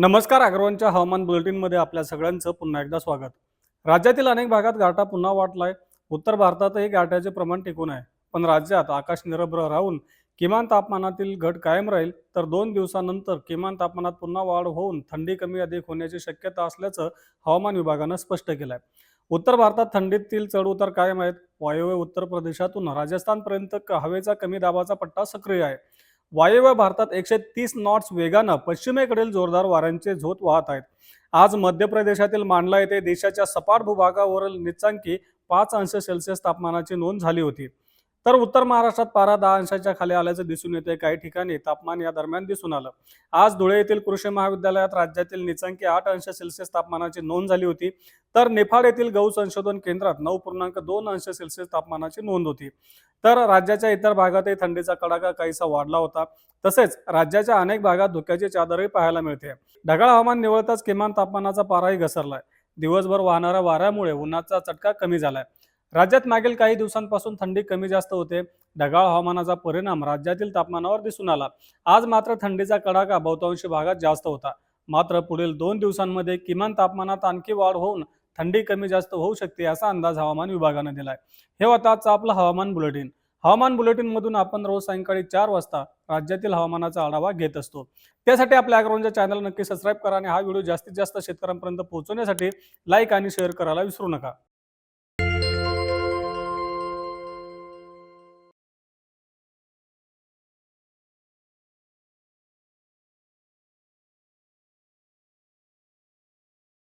नमस्कार अग्रवांच्या हवामान बुलेटिनमध्ये आपल्या सगळ्यांचं पुन्हा एकदा स्वागत. राज्यातील अनेक भागात गारठा पुन्हा वाढलाय. उत्तर भारतातही गारठ्याचे प्रमाण टिकून आहे. पण राज्यात आकाश निरभ्र राहून किमान तापमानातील घट कायम राहील. तर दोन दिवसानंतर किमान तापमानात पुन्हा वाढ होऊन थंडी कमी अधिक होण्याची शक्यता असल्याचं हवामान विभागानं स्पष्ट केलं आहे उत्तर भारतात थंडीतील चढउतार कायम आहेत. वायव्य उत्तर प्रदेशातून राजस्थानपर्यंत हवेचा कमी दाबाचा पट्टा सक्रिय आहे. वायव्य भारतात एकशे तीस नॉट्स वेगानं पश्चिमेकडील जोरदार वाऱ्यांचे झोत वाहत आहेत. आज मध्य प्रदेशातील मांडला येथे देशाच्या सपाट भूभागावरील निचांकी पाच अंश सेल्सिअस तापमानाची नोंद झाली होती. तर उत्तर महाराष्ट्रात पारा दहा अंशाच्या खाली आल्याचं दिसून येते काही ठिकाणी तापमान या दरम्यान दिसून आलं. आज धुळे येथील कृषी महाविद्यालयात राज्यातील निचांकी आठ अंश सेल्सिअस तापमानाची नोंद झाली होती. तर निफाड येथील गहू संशोधन केंद्रात नऊ पूर्णांक दोन अंश सेल्सिअस तापमानाची नोंद होती. तर राज्याच्या इतर भागातही थंडीचा कडाका काहीसा वाढला होता. तसेच राज्याच्या अनेक भागात धुक्याची चादरही पाहायला मिळते. ढगाळ हवामान निवळताच किमान तापमानाचा पाराही घसरलाय. दिवसभर वाहणाऱ्या वाऱ्यामुळे उन्हाचा चटका कमी झालाय. राज्यात मागील काही दिवसांपासून थंडी कमी जास्त होते. ढगाळ हवामानाचा परिणाम राज्यातील तापमानावर दिसून आला. आज मात्र थंडीचा कडाका बहुतांशी भागात जास्त होता. मात्र पुढील दोन दिवसांमध्ये किमान तापमानात आणखी वाढ होऊन थंडी कमी जास्त होऊ शकते असा अंदाज हवामान विभागानं दिलाय. हे होता आजचं आपलं हवामान बुलेटिन. हवामान बुलेटिन मधून आपण रोज सायंकाळी चार वाजता राज्यातील हवामानाचा आढावा घेत असतो. त्यासाठी आपल्या अग्रवांच्या चॅनल नक्की सबस्क्राईब करा आणि हा व्हिडिओ जास्तीत जास्त शेतकऱ्यांपर्यंत पोहोचवण्यासाठी लाईक आणि शेअर करायला विसरू नका.